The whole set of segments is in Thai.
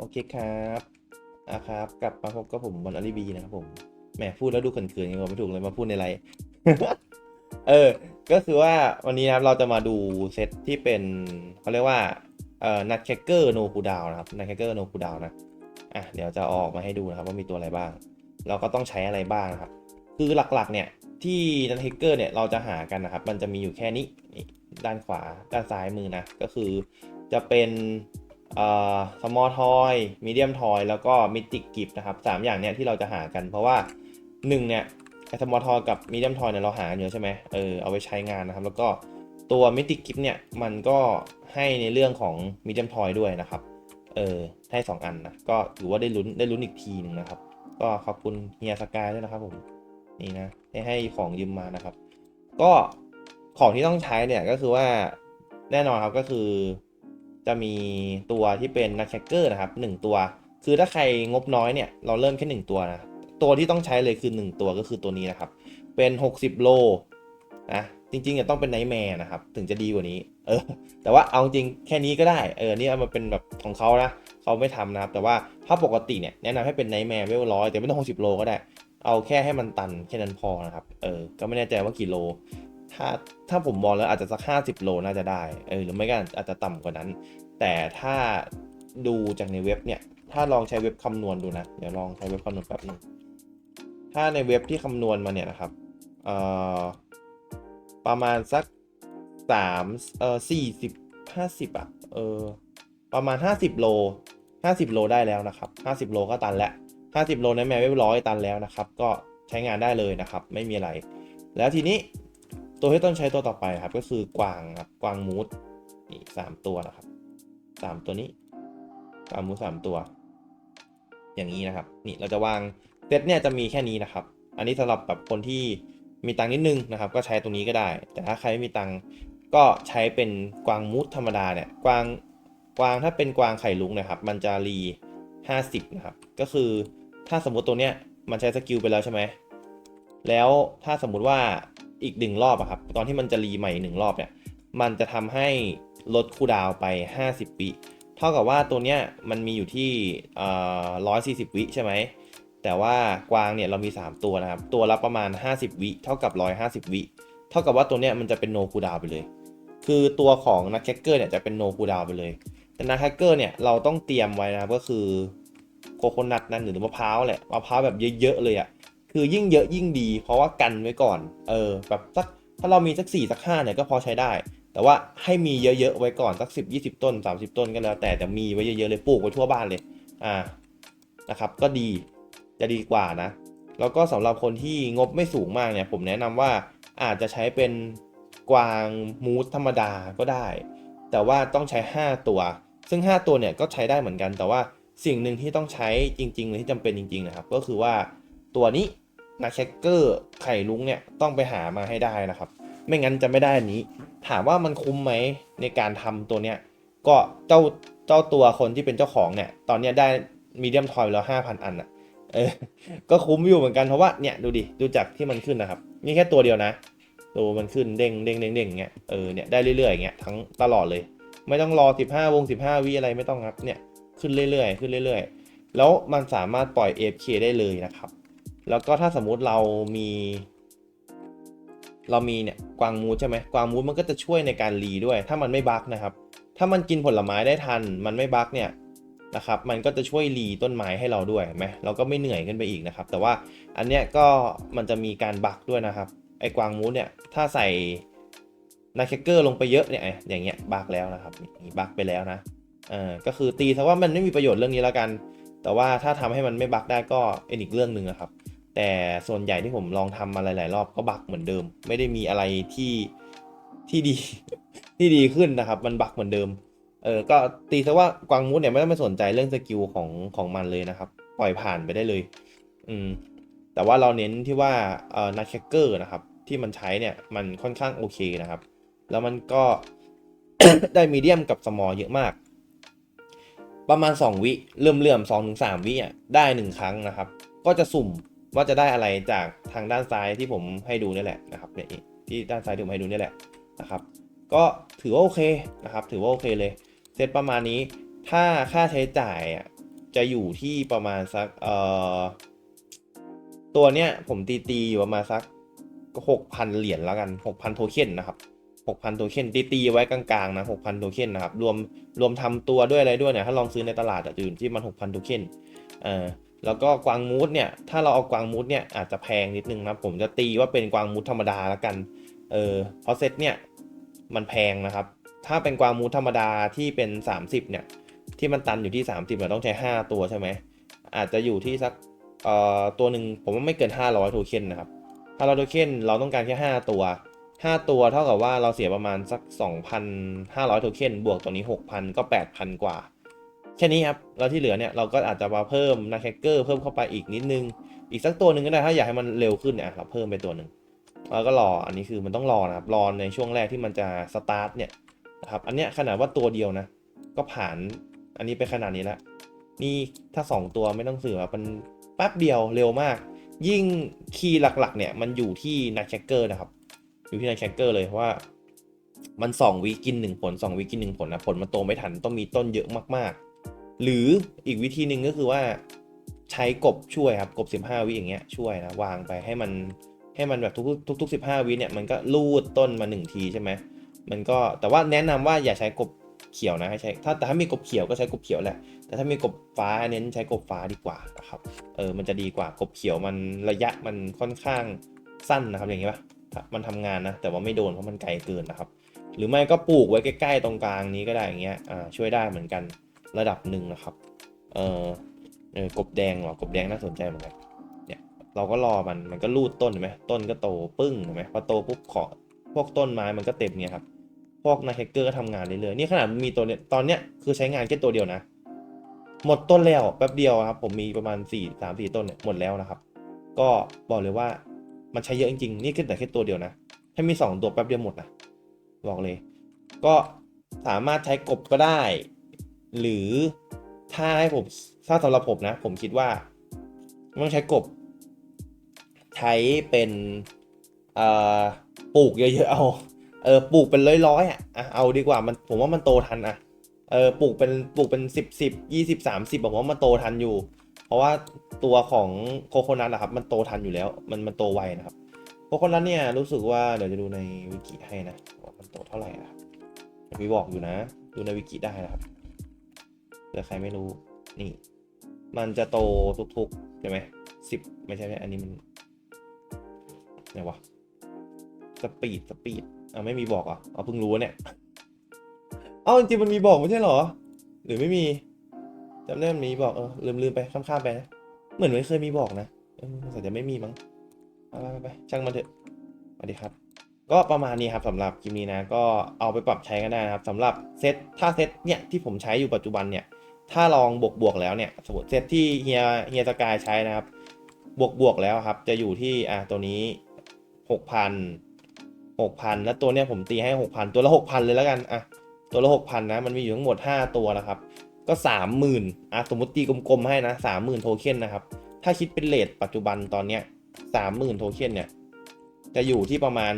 โอเคครับอะครับ กลับมาพบกับผมบอลอารีบีนะครับผมแหมพูดแล้วดูเขินๆยังไงไม่ถูกเลยมาพูดในไลฟ์เออ ก็คือว่าวันนี้นะครับเราจะมาดูเซตที่เป็นเขาเรียกว่าเอ่อนัทแคเกอร์โนคูดาวนะครับนัทแคเกอร์โนคูดาวนะอะเดี๋ยวจะออกมาให้ดูนะครับว่ามีตัวอะไรบ้าง เราก็ต้องใช้อะไรบ้างนะครับ คือหลักๆเนี่ยที่นัทแคเกอร์เนี่ยเราจะหากันนะครับ มันจะมีอยู่แค่นี้นี่ด้านขวาด้านซ้ายมือนะ ก็คือจะเป็น เอ่อ small toy medium toy แล้วก็ mythic gift นะครับสามอย่างเนี่ยที่เราจะหากัน เพราะว่าหนึ่งเนี่ยไอ้ small toy กับ medium toy เนี่ยเราหากันเยอะใช่ไหมเออเอาไว้ใช้งานนะครับ แล้วก็ตัว mythic gift เนี่ยมันก็ให้ในเรื่องของ medium toy ด้วยนะครับเออให้สองอันนะก็ถือว่าได้ลุ้นได้ลุ้นอีกทีหนึ่งนะครับ ก็ขอบคุณเฮียสกายด้วยนะครับผมนี่นะให้ให้ของยืมมานะครับ ก็ของที่ต้องใช้เนี่ยก็คือว่าแน่นอนครับก็คือ จะมีตัวที่เป็นนักแคคเกอร์นะครับหนึ่งตัว คือถ้าใครงบน้อยเนี่ยเราเริ่มแค่หนึ่งตัวนะตัวที่ต้องใช้เลยคือหนึ่งตัวก็คือตัวนี้นะครับ เป็น 60 โลนะจริงๆจะต้องเป็นไนท์แมร์นะครับ ถึงจะดีกว่านี้ เออ แต่ว่าเอาจริงแค่นี้ก็ได้เออนี่เอามาเป็นแบบของเขานะเขาไม่ทำนะครับ แต่ว่าถ้าปกติเนี่ยแนะนำให้เป็นไนท์แมร์เวลร้อยแต่ไม่ต้อง 60 โลก็ได้ เอาแค่ให้มันตันแค่นั้นพอนะครับเออก็ไม่แน่ใจว่ากี่โล ถ้าถ้าผมมองแล้วอาจจะสัก50โลน่าจะได้เออหรือไม่ก็อาจจะต่ำกว่านั้น แต่ถ้าดูจากในเว็บเนี่ย ถ้าลองใช้เว็บคำนวณดูนะ เดี๋ยวลองใช้เว็บคำนวณแป๊บหนึงถ้าในเว็บที่คำนวณมาเนี่ยนะครับเอ่อประมาณสักสามเอ่อสี่สิบห้าสิบอะเออประมาณห้าสิบโลห้าสิบโลได้แล้วนะครับห้าสิบโลก็ตันแล้วห้าสิบโลในแมวเว็บร้อยตันแล้วนะครับ ก็ใช้งานได้เลยนะครับ ไม่มีอะไร แล้วทีนี้ ตัวที่ต้องใช้ตัวต่อไปครับ ก็คือกวางครับกวางมูดนี่สามตัวนะครับสามตัวนี้กวางมูดสามตัว อย่างนี้นะครับ นี่เราจะวางเซตเนี่ยจะมีแค่นี้นะครับ อันนี้สำหรับแบบคนที่มีตังนิดนึงนะครับ ก็ใช้ตรงนี้ก็ได้ แต่ถ้าใครไม่มีตังก็ใช้เป็นกวางมูดธรรมดาเนี่ยกวางกวางถ้าเป็นกวางไข่ลุงนะครับ มันจะรี50นะครับ ก็คือถ้าสมมติตัวเนี้ยมันใช้สกิลไปแล้วใช่ไหมแล้วถ้าสมมุติว่า อีกหนึ่งรอบอะครับตอนที่มันจะรีใหม่หนึ่งรอบเนี่ยมันจะทำให้ลดคูดาวไป 50 วิเท่ากับว่าตัวเนี้ยมันมีอยู่ที่ร้อยสี่สิบวิใช่ไหมแต่ว่ากวางเนี่ยเรามี 3 ตัวนะครับ ตัวละประมาณ 50 วิเท่ากับ 150 วิ เท่ากับว่าตัวเนี้ยมันจะเป็นโนคูดาวไปเลย คือตัวของนักแคคเกอร์เนี่ยจะเป็นโนคูดาวไปเลย แต่นักแคคเกอร์เนี่ยเราต้องเตรียมไว้นะครับก็คือโคโคนัทนั่นหรือมะพร้าวแหละมะพร้าวแบบเยอะๆเลยอะ่ะ คือยิ่งเยอะยิ่งดี เพราะว่ากันไว้ก่อน เออ แบบสักถ้าเรามีสักสี่สักห้าเนี่ยก็พอใช้ได้ แต่ว่าให้มีเยอะๆไว้ก่อนสักสิบยี่สิบต้นสามสิบต้นก็แล้ว แต่แต่มีไว้เยอะๆเลยปลูกไว้ทั่วบ้านเลย อ่า นะครับ ก็ดี จะดีกว่านะ แล้วก็สำหรับคนที่งบไม่สูงมากเนี่ย ผมแนะนำว่าอาจจะใช้เป็นกวางมูสธรรมดาก็ได้ แต่ว่าต้องใช้ 5 ตัว ซึ่ง 5 ตัวเนี่ยก็ใช้ได้เหมือนกัน แต่ว่าสิ่งหนึ่งที่ต้องใช้จริงๆเลยที่จำเป็นจริง ๆ นะครับ ก็คือว่าตัวนี้ นักแคคเกอร์ไข่ลุงเนี่ยต้องไปหามาให้ได้นะครับ ไม่งั้นจะไม่ได้อนี้ ถามว่ามันคุ้มไหมในการทำตัวเนี้ยก็เจ้าเจ้าตัวคนที่เป็นเจ้าของเนี่ย ตอนเนี้ยได้มีเดียมทอยแล้วห้าพันอันอะเออ ก็คุ้มอยู่เหมือนกันเพราะว่าเนี่ยดูดิดูจากที่มันขึ้นนะครับนี่แค่ตัวเดียวนะตัวมันขึ้นเด้งเด้งเด้งเด้งอย่างเงี้ยเออเนี่ยได้เรื่อยๆอย่างเงี้ยทั้งตลอดเลย ไม่ต้องรอ 15 วง 15วิอะไรไม่ต้องครับเนี่ยขึ้นเรื่อยๆ ขึ้นเรื่อยๆ แล้วมันสามารถปล่อย AFK ได้เลยนะครับ แล้วก็ถ้าสมมุติเรามี เรามีเนี่ยกวางมูดใช่ไหมกวางมูดมันก็จะช่วยในการรีด้วย ถ้ามันไม่บั๊กนะครับ ถ้ามันกินผลไม้ได้ทัน มันไม่บั๊กเนี่ยนะครับ มันก็จะช่วยรีต้นไม้ให้เราด้วยไหมเราก็ไม่เหนื่อยขึ้นไปอีกนะครับ แต่ว่าอันเนี้ยก็มันจะมีการบั๊กด้วยนะครับ ไอ้กวางมูดเนี่ยถ้าใส่นาแคเกอร์ลงไปเยอะเนี่ยอย่างเงี้ยบั๊กแล้วนะครับนี่บั๊กไปแล้วนะเออก็คือตีซะว่ามันไม่มีประโยชน์เรื่องนี้แล้วกัน แต่ว่าถ้าทำให้มันไม่บั๊กได้ก็เป็นอีกเรื่องหนึ่งนะครับ แต่ส่วนใหญ่ที่ผมลองทำมาหลาย ๆ รอบก็บักเหมือนเดิม ไม่ได้มีอะไรที่ที่ดีที่ดีขึ้นนะครับ มันบักเหมือนเดิม เออก็ตีซะว่ากวางมูดเนี่ยไม่ต้องไปสนใจเรื่องสกิลของของมันเลยนะครับ ปล่อยผ่านไปได้เลย อืมแต่ว่าเราเน้นที่ว่าเอ่อนัทแคคเกอร์นะครับ ที่มันใช้เนี่ยมันค่อนข้างโอเคนะครับ แล้วมันก็ได้มีเดียมกับสมอลเยอะมาก ประมาณ 2 วิเลื่อมเลื่อมสองถึงสามวิอะได้หนึ่งครั้งนะครับ ก็จะสุ่ม ว่าจะได้อะไรจากทางด้านซ้ายที่ผมให้ดูนี่แหละนะครับเนี่ยที่ด้านซ้ายที่ผมให้ดูนี่แหละนะครับก็ถือว่าโอเคนะครับ ถือว่าโอเคเลยเซตประมาณนี้ถ้าค่าใช้จ่ายอะจะอยู่ที่ประมาณสักเอ่อตัวเนี้ยผมตีตีๆอยู่ประมาณสักหกพันเหรียญแล้วกันหกพันโทเค็นนะครับหกพันโทเค็นตีตีๆไว้กลางๆนะหกพันโทเค็นนะครับรวมรวมทำตัวด้วยอะไรด้วยเนี่ยถ้าลองซื้อในตลาดอะจะอยู่ที่มันหกพันโทเค็นเอ่อ แล้วก็กวางมูดเนี่ยถ้าเราเอากวางมูดเนี่ยอาจจะแพงนิดนึงนะผมจะตีว่าเป็นกวางมูดธรรมดาแล้วกันเออเพราะเซตเนี่ยมันแพงนะครับ ถ้าเป็นกวางมูดธรรมดาที่เป็น 30เนี่ยที่มันตันอยู่ที่ 30เราต้องใช้ 5 ตัวใช่ไหมอาจจะอยู่ที่สักเอ่อตัวหนึ่งผมว่าไม่เกิน 500โทเค็นนะครับถ้าเราโทเค็นเราต้องการแค่ 5 ตัว 5 ตัวเท่ากับว่าเราเสียประมาณสัก 2,500โทเค็นบวกตัวนี้ 6,000 ก็ 8,000 กว่า แค่นี้ครับแล้วที่เหลือเนี่ยเราก็อาจจะมาเพิ่มนาแคเกอร์เพิ่มเข้าไปอีกนิดนึง อีกสักตัวหนึ่งก็ได้ถ้าอยากให้มันเร็วขึ้นเนี่ยเราเพิ่มไปตัวหนึ่งแล้วก็รออันนี้คือมันต้องรอนะครับรอในช่วงแรกที่มันจะสตาร์ทเนี่ยนะครับอันเนี้ยขนาดว่าตัวเดียวนะ ก็ผ่านอันนี้ไปขนาดนี้แล้วนี่ถ้า 2 ตัวไม่ต้องเสือมันแป๊บเดียวเร็วมาก ยิ่งคีย์หลักๆ เนี่ยมันอยู่ที่นักแคคเกอร์นะครับ อยู่ที่นักแคคเกอร์เลยเพราะว่ามัน2วิกิน1ผล2วิกิน1ผลนะผลมันโตไม่ทันต้องมีต้นเยอะมากๆ หรืออีกวิธีหนึ่งก็คือว่าใช้กบช่วยครับกบ 15 วิอย่างเงี้ยช่วยนะวางไปให้มันให้มันแบบทุกทุกๆ15วิเนี่ยมันก็ลูดต้นมา 1 ทีใช่ไหมมันก็แต่ว่าแนะนำว่าอย่าใช้กบเขียวนะให้ใช้ถ้าแต่ถ้ามีกบเขียวก็ใช้กบเขียวแหละแต่ถ้ามีกบฟ้าเน้นใช้กบฟ้าดีกว่านะครับเออมันจะดีกว่ากบเขียวมันระยะมันค่อนข้างสั้นนะครับอย่างนี้ปะมันทำงานนะแต่ว่าไม่โดนเพราะมันไกลเกินนะครับ หรือไม่ก็ปลูกไว้ใกล้ๆตรงกลางนี้ก็ได้อย่างเงี้ยอ่าช่วยได้เหมือนกัน ระดับหนึ่งนะครับ เออเออกบแดงเหรอกบแดงน่าสนใจเหมือนกัน เนี่ยเราก็รอมันมันก็รูดต้นเห็นไหมต้นก็โตปึ้งเห็นไหมพอโตปุ๊บขอพวกต้นไม้มันก็เต็มเนี่ยครับ พวกนาแฮกเกอร์ก็ทำงานเรื่อยๆนี่ขนาดมีตัวเนี้ยตอนเนี้ยคือใช้งานแค่ตัวเดียวนะ หมดต้นแล้วแป๊บเดียวครับ ผมมีประมาณ4ี่สามสี่ต้นเนี่ยหมดแล้วนะครับ ก็บอกเลยว่ามันใช้เยอะจริงๆนี่คือแต่แค่ตัวเดียวนะถ้ามี 2 ตัวแป๊บเดียวหมดนะบอกเลย ก็สามารถใช้กบก็ได้ หรือถ้าให้ผมถ้าสำหรับผมนะ ผมคิดว่าต้องใช้กบ ใช้เป็นปลูกเยอะๆเอาเออปลูกเป็นร้อยๆอะอะเอาดีกว่ามันผมว่ามันโตทันอะเออปลูกเป็นปลูกเป็นสิบสิบยี่สิบสามสิบผมว่ามันโตทันอยู่ เพราะว่าตัวของโคโคนัทอะครับมันโตทันอยู่แล้ว มันมันโตไวนะครับโคโคนัทเนี่ยรู้สึกว่าเดี๋ยวจะดูในวิกิให้นะว่ามันโตเท่าไหร่นะครับมีบอกอยู่นะ ดูในวิกิได้นะครับ เผื่อใครไม่รู้นี่ มันจะโตทุกๆใช่ไหมสิบไม่ใช่ไม่อันนี้มันไหนวะสปีดสปีดอะไม่มีบอกอะเอาเพิ่งรู้เนี่ยเอ้าจริงมันมีบอกไม่ใช่เหรอ หรือไม่มีจำได้มันมีบอกเออลืมลืมไปข้ามๆไปนะเหมือนไม่เคยมีบอกนะออสงสัยจะไม่มีมั้งไปไปไปช่างมันเถอะสวัสดีครับ ก็ประมาณนี้ครับสำหรับคลิปนี้นะ ก็เอาไปปรับใช้กันได้นะครับสำหรับเซตถ้าเซตเนี่ยที่ผมใช้อยู่ปัจจุบันเนี่ย ถ้าลองบวกบวกแล้วเนี่ยสมมติเซตที่เฮียเฮียสกายใช้นะครับ บวกบวกแล้วครับ จะอยู่ที่อะตัวนี้หกพันหกพันแล้วตัวเนี้ยผมตีให้หกพันตัวละหกพันเลยแล้วกันอะตัวละหกพันนะมันมีอยู่ทั้งหมดห้าตัวนะครับ ก็สามหมื่นอะสมมติตีกลมๆให้นะสามหมื่นโทเค็นนะครับ ถ้าคิดเป็นเลทปัจจุบันตอนเนี้ยสามหมื่นโทเค็นเนี่ยจะอยู่ที่ประมาณ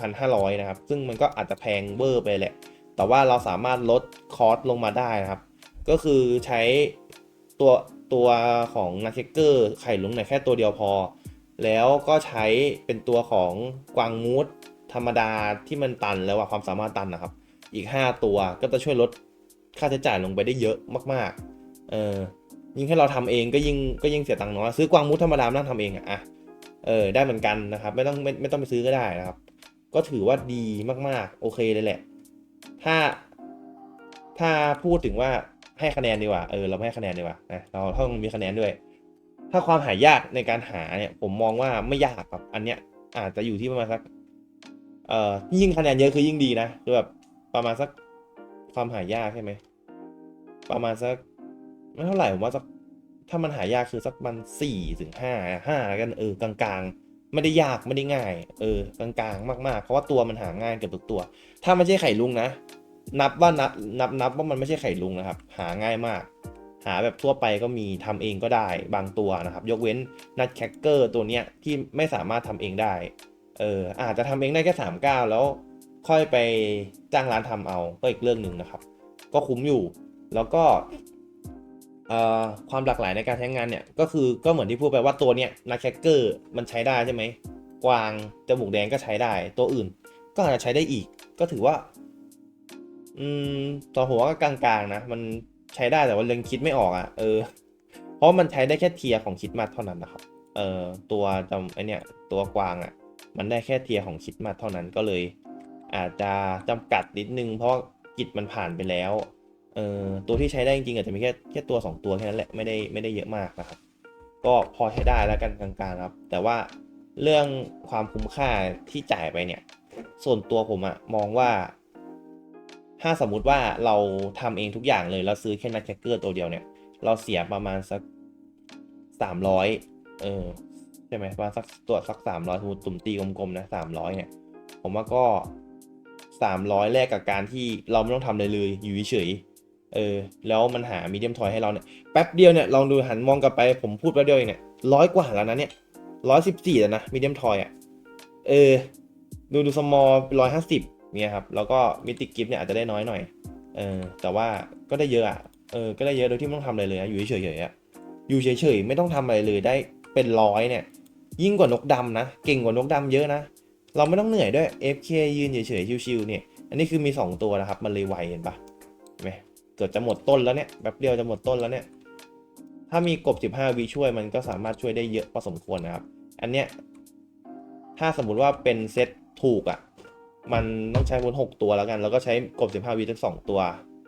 1,500 นะครับ ซึ่งมันก็อาจจะแพงเวอร์ไปแหละ แต่ว่าเราสามารถลดคอสลงมาได้นะครับ ก็คือใช้ตัวตัวของนาเชเกอร์ไข่ลุงเนี่ยแค่ตัวเดียวพอ แล้วก็ใช้เป็นตัวของกวางมูดธรรมดาที่มันตันแล้วอะความสามารถตันนะครับ อีก 5 ตัวก็จะช่วยลดค่าใช้จ่ายลงไปได้เยอะมากๆ เออยิ่งให้เราทำเองก็ยิ่งก็ยิ่งเสียตังค์น้อยซื้อกวางมูดธรรมดาไม่ต้องทำเองอะอะเออได้เหมือนกันนะครับ ไม่ต้องไม่ไม่ต้องไปซื้อก็ได้นะครับ ก็ถือว่าดีมากๆ โอเคเลยแหละ ถ้าถ้าพูดถึงว่า ให้คะแนนดีกว่า เออ เราให้คะแนนดีกว่านะเราต้องมีคะแนนด้วย ถ้าความหายากในการหาเนี่ย ผมมองว่าไม่ยากครับ อันเนี้ยอาจจะอยู่ที่ประมาณสัก เอ่อ ยิ่งคะแนนเยอะคือยิ่งดีนะ คือแบบประมาณสักความหายากใช่ไหม ประมาณสักไม่เท่าไหร่ผมว่าสักถ้ามันหายากคือสักมันสี่ถึงห้าห้ากันเออกลางๆ ไม่ได้ยากไม่ได้ง่าย เออกลางๆ มากๆ เพราะว่าตัวมันหาง่ายเกือบทุกตัว ถ้าไม่ใช่ไข่ลุงนะ นับว่านับนับนับว่ามันไม่ใช่ไข่ลุงนะครับ หาง่ายมาก หาแบบทั่วไปก็มีทำเองก็ได้บางตัวนะครับ ยกเว้นนัดแคคเกอร์ตัวเนี้ยที่ไม่สามารถทำเองได้เอออาจจะทำเองได้แค่สามเก้าแล้วค่อยไปจ้างร้านทำเอาก็อีกเรื่องหนึ่งนะครับ ก็คุ้มอยู่แล้วก็เอ่อความหลากหลายในการใช้งานเนี่ยก็คือก็เหมือนที่พูดไปว่าตัวเนี้ยนักแคคเกอร์มันใช้ได้ใช่ไหมกวางจมูกแดงก็ใช้ได้ ตัวอื่นก็อาจจะใช้ได้อีก ก็ถือว่า อืมตัวหัวก็กลางๆนะ มันใช้ได้แต่ว่ายังคิดไม่ออกอะ่ะ เออ เพราะมันใช้ได้แค่เทียของคิดมาเท่านั้นนะครับ เออตัวจำไอเนี่ยตัวกวางอะ่ะ มันได้แค่เทียของคิดมาเท่านั้นก็เลย อาจจะจำกัดนิดนึงเพราะกิจมันผ่านไปแล้ว เออตัวที่ใช้ได้จริงๆอาจจะมีแค่แค่ตัว 2 ตัวแค่นั้นแหละไม่ได้ไม่ได้เยอะมากนะครับ ก็พอใช้ได้แล้วกันกลางๆครับ แต่ว่าเรื่องความคุ้มค่าที่จ่ายไปเนี่ย ส่วนตัวผมอะมองว่า ถ้าสมมุติว่าเราทำเองทุกอย่างเลย แล้วซื้อแค่นักแคคเกอร์ตัวเดียวเนี่ย เราเสียประมาณสักสามร้อยเออใช่ไหมประมาณสักตัวสักสามร้อยสมมติตุ่มตีกลมๆนะสามร้อยเนี่ย ผมว่าก็สามร้อยแลกกับการที่เราไม่ต้องทำอะไรเลย อยู่เฉยเออ แล้วมันหามีเดียมทอยให้เราเนี่ย แป๊บเดียวเนี่ย ลองดูหันมองกลับไป ผมพูดแป๊บเดียวเองเนี่ยร้อยกว่าแล้วนะเนี่ยร้อยสิบสี่แล้วนะมีเดียมทอยอะ เออ ดูดูสมอลร้อยห้าสิบ เนี่ยครับแล้วก็มิติกิฟเนี่ยอาจจะได้น้อยหน่อยเออแต่ว่าก็ได้เยอะอะเออก็ได้เยอะโดยที่ไม่ต้องทำอะไรเลยนะอยู่เฉยๆอะอยู่เฉยๆไม่ต้องทำอะไรเลยได้เป็นร้อยเนี่ย ยิ่งกว่านกดำนะเก่งกว่านกดำเยอะนะเราไม่ต้องเหนื่อยด้วย FK ยืนเฉยๆชิวๆเนี่ยอันนี้คือมี 2 ตัวนะครับ มันเลยไวเห็นปะเห็นไหมเกิดจะหมดต้นแล้วเนี่ยแบบเดียวจะหมดต้นแล้วเนี่ยถ้ามีกบ 15วิช่วยมันก็สามารถช่วยได้เยอะพอสมควรนะครับ อันเนี้ยถ้าสมมุติว่าเป็นเซตถูกอะ่ะ มันต้องใช้วน6ตัวแล้วกัน แล้วก็ใช้กบ 15 วิทั้งสองตัว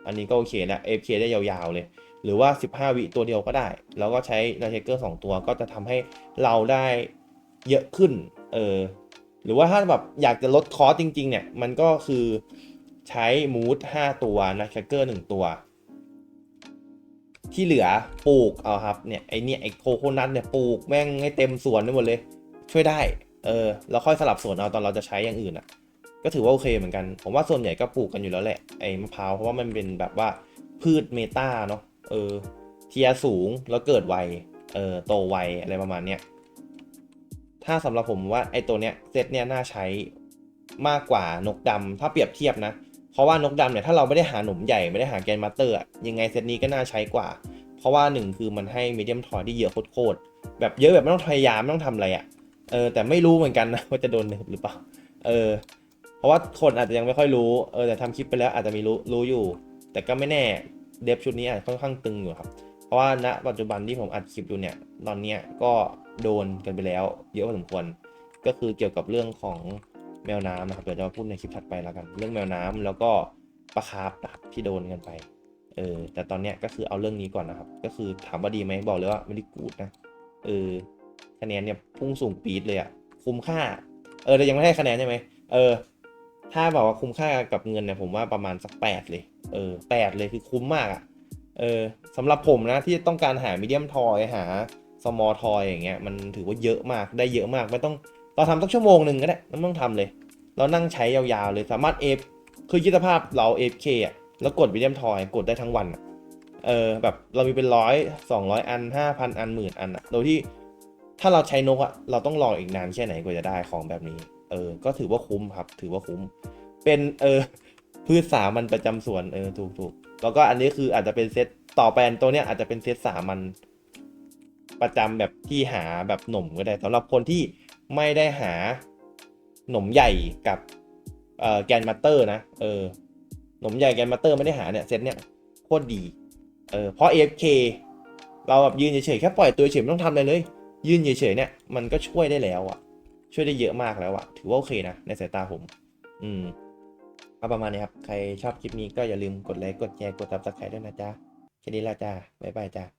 อันนี้ก็โอเคแล้ว FK ได้ยาวๆเลย หรือว่า 15 วิตัวเดียวก็ได้ แล้วก็ใช้นาเชเกอร์2ตัวก็จะทำให้เราได้เยอะขึ้น เออ หรือว่าถ้าแบบอยากจะลดคอสจริง ๆ เนี่ย มันก็คือใช้มูด5ตัวนาเชเกอร์1ตัว ที่เหลือปลูกเอาครับ เนี่ยไอเนี่ยไอโคโคนัทเนี่ยปลูกแม่งให้เต็มสวนไปหมดเลย ช่วยได้ เออ แล้วค่อยสลับสวนเอาตอนเราจะใช้อย่างอื่นอะ ก็ถือว่าโอเคเหมือนกัน ผมว่าส่วนใหญ่ก็ปลูกกันอยู่แล้วแหละไอ้มะพร้าวเพราะว่ามันเป็นแบบว่าพืชเมตาเนาะเออเทียสูงแล้วเกิดไวเออโตไวอะไรประมาณเนี้ยถ้าสำหรับผมว่าไอ้ตัวเนี้ยเซตเนี้ยน่าใช้มากกว่านกดำถ้าเปรียบเทียบนะ เพราะว่านกดำเนี่ยถ้าเราไม่ได้หาหนุ่มใหญ่ไม่ได้หาแกนมาสเตอร์อะยังไงเซตนี้ก็น่าใช้กว่า เพราะว่าหนึ่งคือมันให้มีเดียมทอยที่เยอะโคตรแบบเยอะแบบไม่ต้องพยายามไม่ต้องทำอะไรอะเออแต่ไม่รู้เหมือนกันนะว่าจะโดนเนิร์ฟหรือเปล่าเออ เพราะว่าคนอาจจะยังไม่ค่อยรู้ เออแต่ทำคลิปไปแล้วอาจจะมีรู้รู้อยู่ แต่ก็ไม่แน่เดฟชุดนี้อาจจะค่อนข้างตึงอยู่ครับ เพราะว่าณปัจจุบันที่ผมอัดคลิปดูเนี่ย ตอนเนี้ยก็โดนกันไปแล้ว เยอะพอสมควร ก็คือเกี่ยวกับเรื่องของแมวน้ำนะครับ เดี๋ยวจะมาพูดในคลิปถัดไปแล้วกัน เรื่องแมวน้ำแล้วก็ปลาคาร์ฟนะครับที่โดนกันไป เออ แต่ตอนเนี้ยก็คือเอาเรื่องนี้ก่อนนะครับ ก็คือถามว่าดีไหมบอกเลยว่าไม่ได้กูดนะ เออ คะแนนเนี่ยพุ่งสูงปี๊ดเลยอะคุ้มค่า เออแต่ยังไม่ให้คะแนนใช่ไหมเออ ถ้าบอกว่าคุ้มค่ากับเงินเนี่ยผมว่าประมาณสักแปดเลย เออแปดเลยคือคุ้มมากอะ่ะ เออสำหรับผมนะที่ต้องการหามีเดียมทอยหาสมอลทอยอย่างเงี้ยมันถือว่าเยอะมากได้เยอะมากไม่ต้องเราทำสักชั่วโมงหนึ่งก็ได้ไม่ต้องทำเลย เรานั่งใช้ยาวๆเลยสามารถเอฟคือคิดสภาพเราเอฟเคอะแล้วกดมีเดียมทอยกดได้ทั้งวันอะเออแบบเรามีเป็นร้อยสองร้อยอันห้าพันอันหมื่นอันอะโดยที่ถ้าเราใช้นกอะเราต้องรออีกนานแค่ไหนกว่าจะได้ของแบบนี้ เออ ก็ถือว่าคุ้มครับ ถือว่าคุ้ม เป็นเออพืชสามันประจำสวนเออถูกถูกแล้วก็อันนี้คืออาจจะเป็นเซตต่อไปอันตัวเนี้ยอาจจะเป็นเซตสามันประจำแบบที่หาแบบหนมก็ได้สำหรับคนที่ไม่ได้หาหนมใหญ่กับเอ่อแกนมัตเตอร์นะเออหนมใหญ่แกนมัตเตอร์ไม่ได้หาเนี่ยเซตเนี้ยโคตรดีเออเพราะ AFK เราแบบยืนเฉยๆแค่ปล่อยตัวเฉยไม่ต้องทำอะไรเลย ยืนเฉยๆเนี่ยมันก็ช่วยได้แล้วอะ ช่วยได้เยอะมากแล้วอะถือว่าโอเคนะ ในสายตาผม อืมก็ประมาณนี้ครับ ใครชอบคลิปนี้ก็อย่าลืมกดไลค์ กดแชร์ กดซับสไครต์ด้วยนะจ๊ะแค่นี้ละจ้าบ๊ายบายจ้า